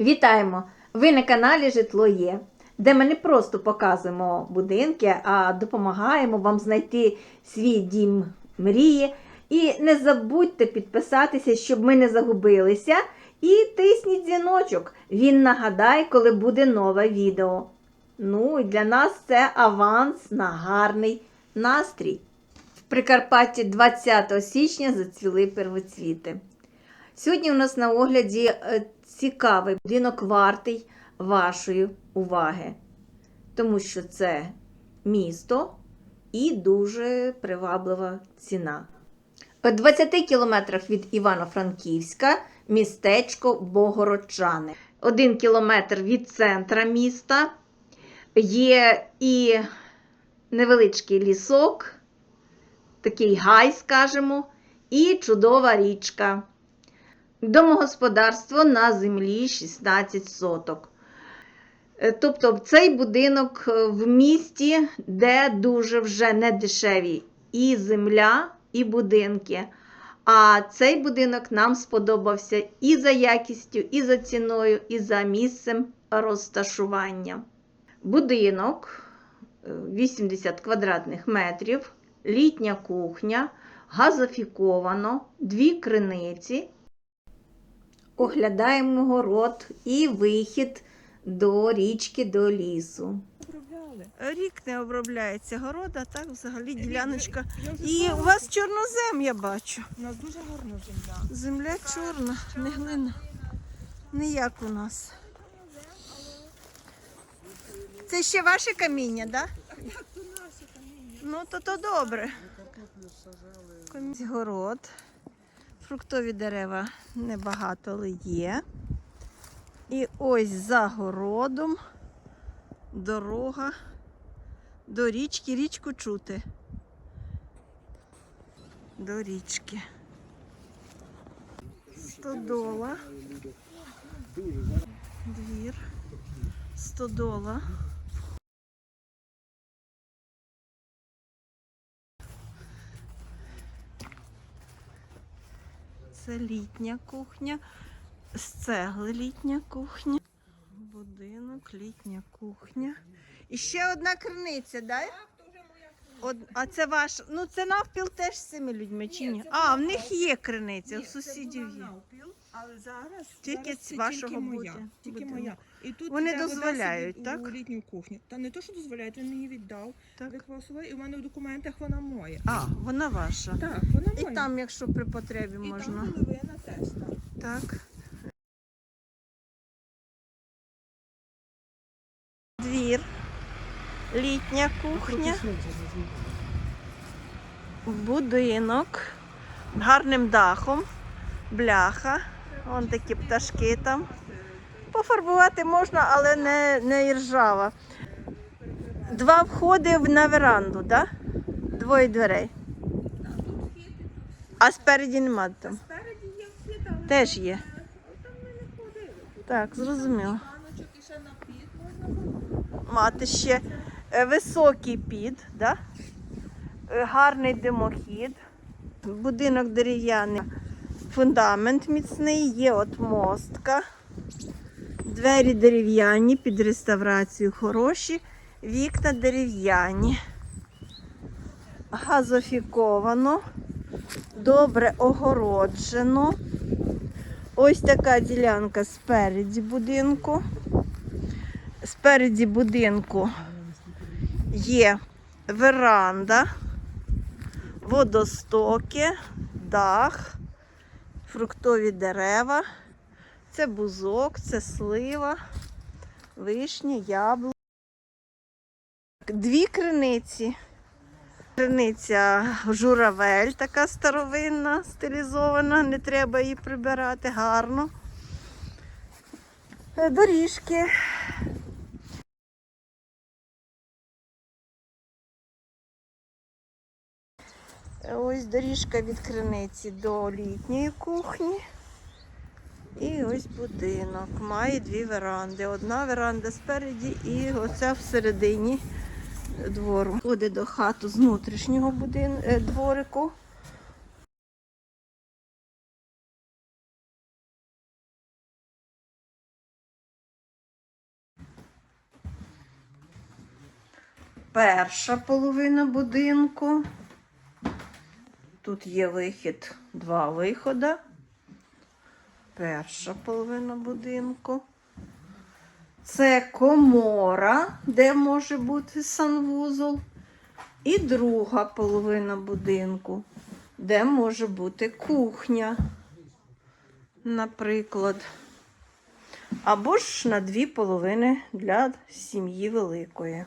Вітаємо! Ви на каналі Житло Є, де ми не просто показуємо будинки, а допомагаємо вам знайти свій дім мрії. І не забудьте підписатися, щоб ми не загубилися. І тисніть дзвіночок. Він нагадає, коли буде нове відео. Ну і для нас це аванс на гарний настрій. В Прикарпатті 20 січня зацвіли первоцвіти. Сьогодні у нас на огляді е, цікавий будинок вартий вашої уваги, тому що це місто і дуже приваблива ціна. У 20 кілометрах від Івано-Франківська містечко Богородчани. Один кілометр від центра міста є і невеличкий лісок, такий гай, скажімо, і чудова річка. Домогосподарство на землі 16 соток. Е, Тобто цей будинок е, в місті, де дуже вже не дешеві і земля, і будинки. А цей будинок нам сподобався і за якістю, і за ціною, і за місцем розташування. Будинок е, 80 квадратних метрів, літня кухня, газофіковано, дві криниці. Оглядаємо город і вихід до річки, до лісу. Рік не обробляється город, а так взагалі діляночка. І у вас чорнозем, я бачу. У нас дуже гарна земля. Земля чорна, не глина. Не як у нас. Це ще ваше каміння, так? Да? Ну, то то добре. Камінь- Город. Фруктові дерева небагато, але є. І ось за городом дорога до річки. Річку чути. До річки. Стодола. Двір. Стодола. Це літня кухня. З цегли літня кухня. Будинок, літня кухня. І ще одна криниця, дай? Од... А це ваш. Ну це навпіл теж з цими людьми чи ні? А, в них є криниця, у сусідів є. Але зараз, Тільки зараз з це вашого моя. буде- Тільки моя. І тут Вони вода дозволяють, собі так? У літню кухню. Та не то, що дозволяють, він мені віддав. Так. І в мене в документах вона моя. А, вона ваша. Так, вона моя. І там, якщо при потребі І можна. там половина теж так. Так. Двір. Літня кухня. Будинок. Гарним дахом. Бляха. Вон такі пташки там. Пофарбувати можна, але не, не іржава. Два входи на веранду, так? Да? Двоє дверей. А спереді нема там. Спереді є всі там. Теж є. Так, зрозуміло. Мати ще е, високий під, да? Е, гарний димохід, будинок дерев'яний, фундамент міцний, є от мостка, двері дерев'яні під реставрацію хороші, вікна дерев'яні, газофіковано, добре огороджено. Ось така ділянка спереді будинку. Спереді будинку є веранда, водостоки, дах, фруктові дерева. Це бузок, це слива, вишня, яблуко. Дві криниці. Криниця журавель, така старовинна, стилізована, не треба її прибирати гарно. Е, Доріжки. Ось доріжка від криниці до літньої кухні. І ось будинок. Має дві веранди. Одна веранда спереді і оця всередині двору. Ходить до хату з внутрішнього будин... Е, дворику. Перша половина будинку. Тут є вихід, два виходи. Перша половина будинку. Це комора, де може бути санвузол. І друга половина будинку, де може бути кухня, наприклад. Або ж на дві половини для сім'ї великої.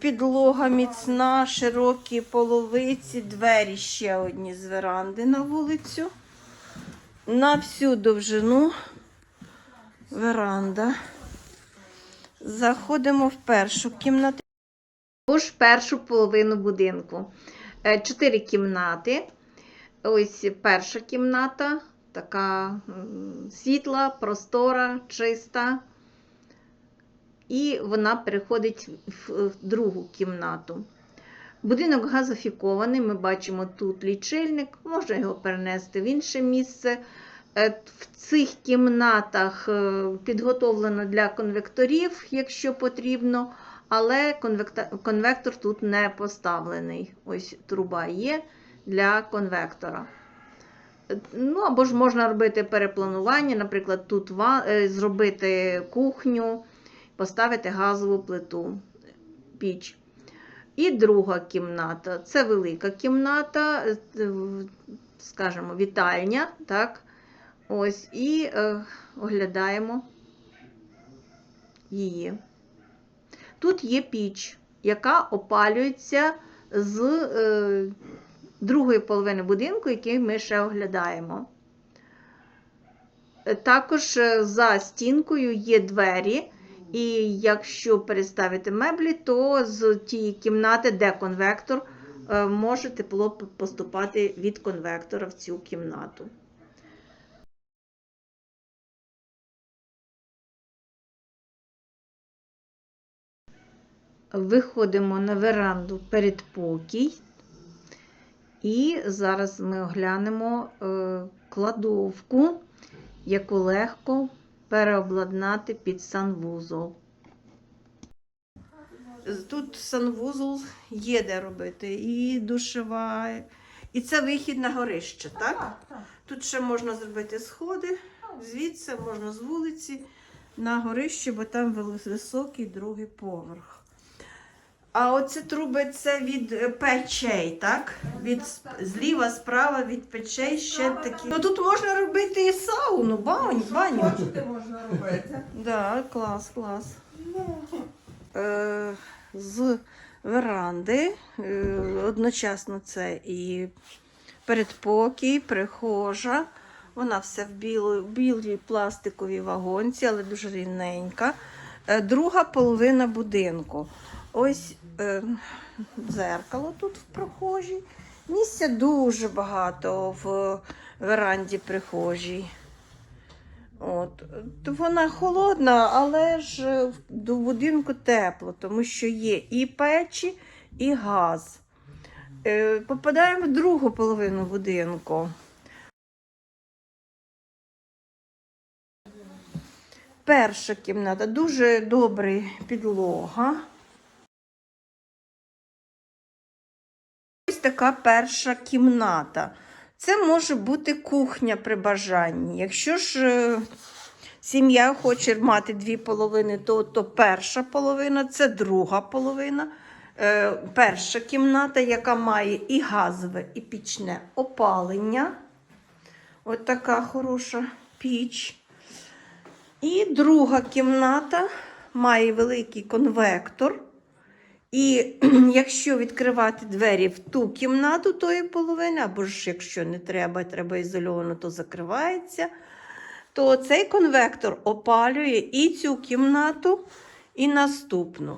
Підлога міцна, широкі половиці, двері ще одні з веранди на вулицю. На всю довжину веранда. Заходимо в першу кімнату. Тож першу половину будинку. Е, Чотири кімнати. Ось перша кімната, така світла, простора, чиста. І вона переходить в другу кімнату. Будинок газофікований, ми бачимо тут лічильник, можна його перенести в інше місце. Е, В цих кімнатах е, підготовлено для конвекторів, якщо потрібно, але конвектор тут не поставлений. Ось труба є для конвектора. Ну, або ж можна робити перепланування, наприклад, тут е, зробити кухню, поставити газову плиту, піч. І друга кімната це велика кімната, е, скажімо, вітальня. Так? Ось, і е, оглядаємо її. Тут є піч, яка опалюється з е, другої половини будинку, який ми ще оглядаємо. Е, Також е, за стінкою є двері, і якщо переставити меблі, то з тієї кімнати, де конвектор, е, може тепло поступати від конвектора в цю кімнату. Виходимо на веранду передпокій. І зараз ми оглянемо е, кладовку, яку легко переобладнати під санвузол. Тут санвузол є де робити, і душева, і це вихід на горище, так? Так, так. Тут ще можна зробити сходи, звідси можна з вулиці на горище, бо там високий другий поверх. А оці труби це від е, печей, так? Від зліва, справа від печей ще такі. Ну тут можна робити і сауну, баню, баню. Хочете можна робити. Да, клас, клас. Е, з веранди е, одночасно це і передпокій, прихожа. Вона вся в білій пластиковій вагонці, але дуже рівненька. Е, друга половина будинку. Ось е, дзеркало тут в прихожій. Місця дуже багато в веранді прихожій. От. Вона холодна, але ж е, до будинку тепло, тому що є і печі, і газ. Е, Попадаємо в другу половину будинку. Перша кімната дуже добра підлога. Ось така перша кімната. Це може бути кухня при бажанні. Якщо ж е, сім'я хоче мати дві половини, то, то перша половина, це друга половина. Е, перша кімната, яка має і газове, і пічне опалення. Ось така хороша піч. І друга кімната має великий конвектор. І якщо відкривати двері в ту кімнату тої половини, або ж якщо не треба, треба ізольовано, то закривається, то цей конвектор опалює і цю кімнату, і наступну.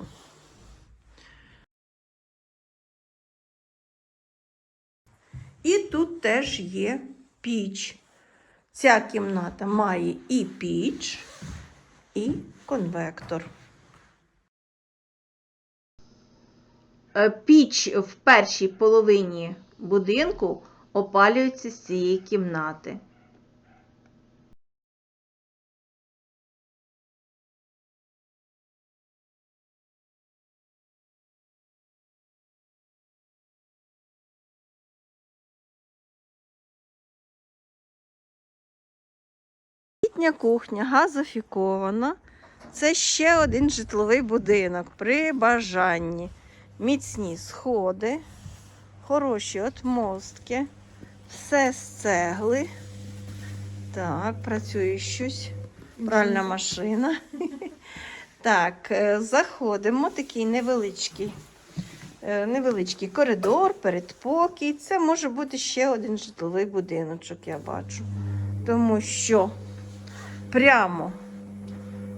І тут теж є піч. Ця кімната має і піч, і конвектор. Е, Піч в першій половині будинку опалюється з цієї кімнати. Літня кухня газофікована. Це ще один житловий будинок при бажанні. Міцні сходи, хороші отмостки, все з цегли. Так, працює щось. Пральна машина. Так, е, заходимо. Такий невеличкий, е, невеличкий коридор, передпокій. Це може бути ще один житловий будиночок, я бачу. Тому що прямо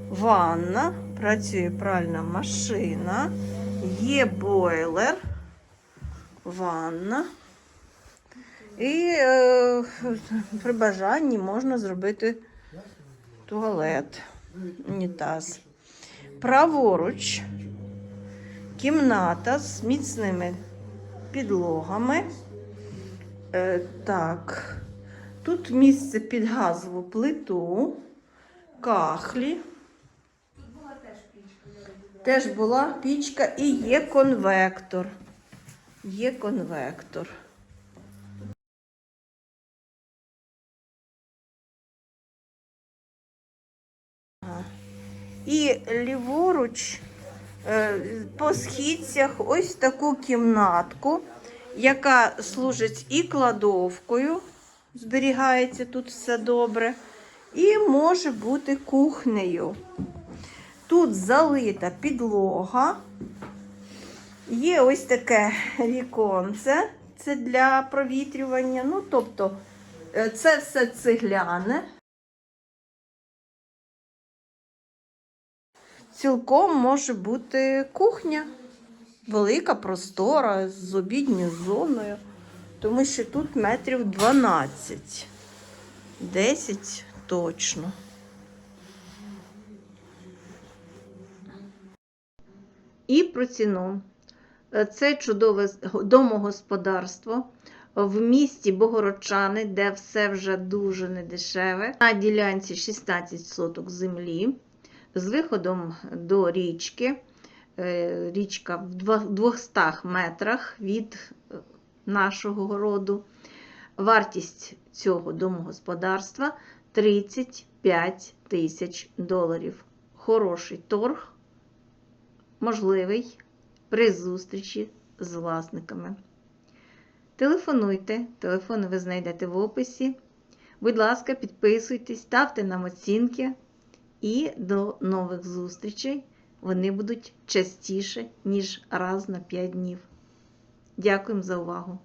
ванна, працює пральна машина, є бойлер, ванна. І е, при бажанні можна зробити туалет, унітаз. Праворуч кімната з міцними підлогами. Е, так, тут місце під газову плиту, кахлі. Тут була Теж пічка. Теж була пічка і є конвектор. Є конвектор. І ліворуч е, по східцях ось таку кімнатку, яка служить і кладовкою, зберігається тут все добре, і може бути кухнею. Тут залита підлога. Є ось таке віконце, це для провітрювання. Ну, тобто, е, це все цегляне. Цілком може бути кухня, велика простора з обідньою зоною, тому що тут метрів 12, 10 точно. І про ціну. Е, Це чудове домогосподарство в місті Богородчани, де все вже дуже недешеве. На ділянці 16 соток землі з виходом до річки. Е, Річка в 200 метрах від е, нашого городу. Вартість цього домогосподарства 35 тисяч доларів. Хороший торг можливий при зустрічі з власниками. Телефонуйте, телефони ви знайдете в описі. Будь ласка, підписуйтесь, ставте нам оцінки і до нових зустрічей. Вони будуть частіше, ніж раз на 5 днів. Дякуємо за увагу!